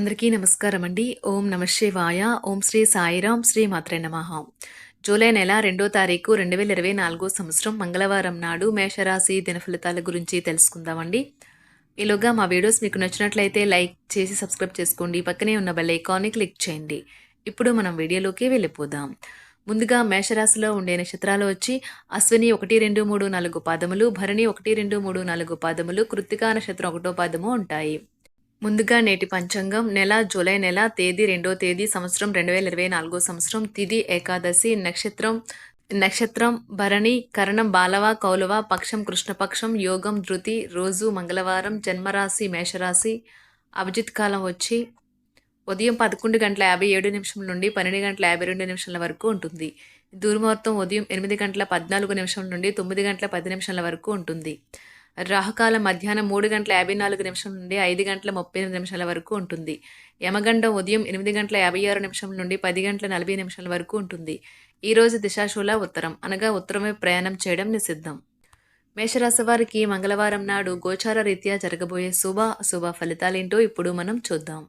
అందరికీ నమస్కారం అండి. ఓం నమ శివాయ. ఓం శ్రీ సాయిరాం శ్రీ మాత్రే నమ. జూలై నెల రెండో తారీఖు రెండు వేల ఇరవై నాలుగో సంవత్సరం మంగళవారం నాడు మేషరాశి దినఫలితాల గురించి తెలుసుకుందామండి. ఈలోగా మా వీడియోస్ మీకు నచ్చినట్లయితే లైక్ చేసి సబ్స్క్రైబ్ చేసుకోండి. పక్కనే ఉన్న బెల్ ఐకాన్ని క్లిక్ చేయండి. ఇప్పుడు మనం వీడియోలోకి వెళ్ళిపోదాం. ముందుగా మేషరాశిలో ఉండే నక్షత్రాలు వచ్చి అశ్విని ఒకటి రెండు మూడు నాలుగు పాదములు భరణి ఒకటి రెండు మూడు నాలుగు పాదములు కృత్తికా నక్షత్రం ఒకటో పాదము ఉంటాయి. ముందుగా నేటి పంచాంగం నెల జూలై నెల తేదీ రెండో తేదీ సంవత్సరం రెండు వేల ఇరవై నాలుగో సంవత్సరం తిది ఏకాదశి నక్షత్రం నక్షత్రం భరణి కరణం బాలవ కౌలవ పక్షం కృష్ణపక్షం యోగం ధృతి రోజు మంగళవారం జన్మరాశి మేషరాశి అభిజిత్ కాలం వచ్చి ఉదయం పదకొండు గంటల యాభై ఏడు నిమిషం నుండి పన్నెండు గంటల యాభై రెండు నిమిషాల వరకు ఉంటుంది. దుర్ముహూర్తం ఉదయం ఎనిమిది గంటల పద్నాలుగు నిమిషం నుండి తొమ్మిది గంటల పది నిమిషాల వరకు ఉంటుంది. రాహుకాలం మధ్యాహ్నం మూడు గంటల యాభై నాలుగు నిమిషం నుండి ఐదు గంటల ముప్పై ఎనిమిది నిమిషాల వరకు ఉంటుంది. యమగండం ఉదయం ఎనిమిది గంటల యాభై ఆరు నిమిషం నుండి పది గంటల నలభై నిమిషాల వరకు ఉంటుంది. ఈరోజు దిశాశూల ఉత్తరం. అనగా ఉత్తరమే ప్రయాణం చేయడం నిషిద్ధం. మేషరాశి వారికి మంగళవారం నాడు గోచార రీత్యా జరగబోయే శుభ అశుభ ఫలితాలేంటో ఇప్పుడు మనం చూద్దాం.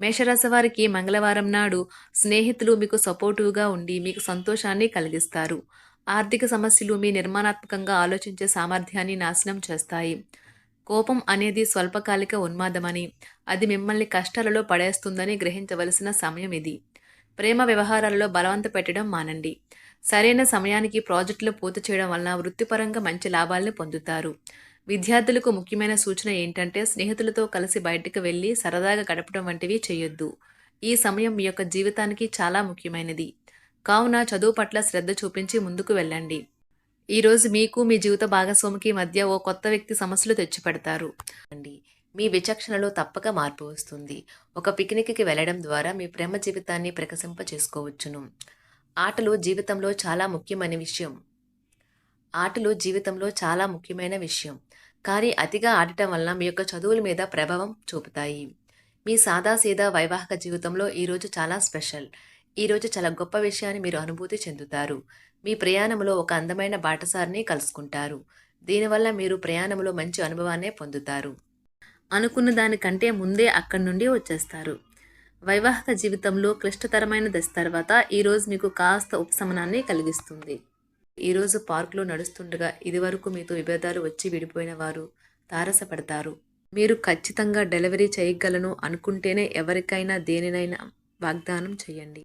మేషరాశి వారికి మంగళవారం నాడు స్నేహితులు మీకు సపోర్టివ్గా ఉండి మీకు సంతోషాన్ని కలిగిస్తారు. ఆర్థిక సమస్యలు మీ నిర్మాణాత్మకంగా ఆలోచించే సామర్థ్యాన్ని నాశనం చేస్తాయి. కోపం అనేది స్వల్పకాలిక ఉన్మాదమని అది మిమ్మల్ని కష్టాలలో పడేస్తుందని గ్రహించవలసిన సమయం ఇది. ప్రేమ వ్యవహారాలలో బలవంత పెట్టడం మానండి. సరైన సమయానికి ప్రాజెక్టులు పూర్తి చేయడం వలన వృత్తిపరంగా మంచి లాభాలను పొందుతారు. విద్యార్థులకు ముఖ్యమైన సూచన ఏంటంటే స్నేహితులతో కలిసి బయటకు వెళ్ళి సరదాగా గడపడం వంటివి చేయొద్దు. ఈ సమయం మీ యొక్క జీవితానికి చాలా ముఖ్యమైనది. కావున చదువు పట్ల శ్రద్ధ చూపించి ముందుకు వెళ్ళండి. ఈరోజు మీకు మీ జీవిత భాగస్వామికి మధ్య ఓ కొత్త వ్యక్తి సమస్యలు తెచ్చిపెడతారు. అండి మీ విచక్షణలో తప్పక మార్పు వస్తుంది. ఒక పిక్నిక్కి వెళ్ళడం ద్వారా మీ ప్రేమ జీవితాన్ని ప్రకసింప చేసుకోవచ్చును. ఆటలు జీవితంలో చాలా ముఖ్యమైన విషయం. ఆటలు జీవితంలో చాలా ముఖ్యమైన విషయం. కానీ అతిగా ఆడటం వలన మీ యొక్క చదువుల మీద ప్రభావం చూపుతాయి. మీ సాదాసీదా వైవాహిక జీవితంలో ఈరోజు చాలా స్పెషల్. ఈరోజు చాలా గొప్ప విషయాన్ని మీరు అనుభూతి చెందుతారు. మీ ప్రయాణంలో ఒక అందమైన బాటసారిని కలుసుకుంటారు. దీనివల్ల మీరు ప్రయాణంలో మంచి అనుభవాన్నే పొందుతారు. అనుకున్న దానికంటే ముందే అక్కడి నుండి వచ్చేస్తారు. వైవాహిక జీవితంలో క్లిష్టతరమైన దశ తర్వాత ఈరోజు మీకు కాస్త ఉపశమనాన్ని కలిగిస్తుంది. ఈరోజు పార్కులో నడుస్తుండగా ఇదివరకు మీతో విభేదాలు వచ్చి విడిపోయిన వారు తారసపడతారు. మీరు ఖచ్చితంగా డెలివరీ చేయగలను అనుకుంటేనే ఎవరికైనా దేనినైనా వాగ్దానం చేయండి.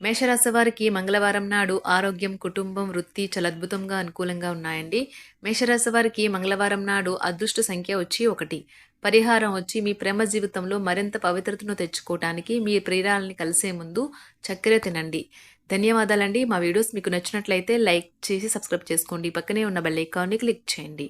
మేషరాశి వారికి మంగళవారం నాడు ఆరోగ్యం కుటుంబం వృత్తి చాలా అద్భుతంగా అనుకూలంగా ఉన్నాయండి. మేషరాశి వారికి మంగళవారం నాడు అదృష్ట సంఖ్య వచ్చి ఒకటి. పరిహారం వచ్చి మీ ప్రేమ జీవితంలో మరింత పవిత్రతను తెచ్చుకోవటానికి మీ ప్రియురాలని కలిసే ముందు చక్కెర తినండి. ధన్యవాదాలండి. మా వీడియోస్ మీకు నచ్చినట్లయితే లైక్ చేసి సబ్స్క్రైబ్ చేసుకోండి. పక్కనే ఉన్న బెల్ ఐకాన్ని క్లిక్ చేయండి.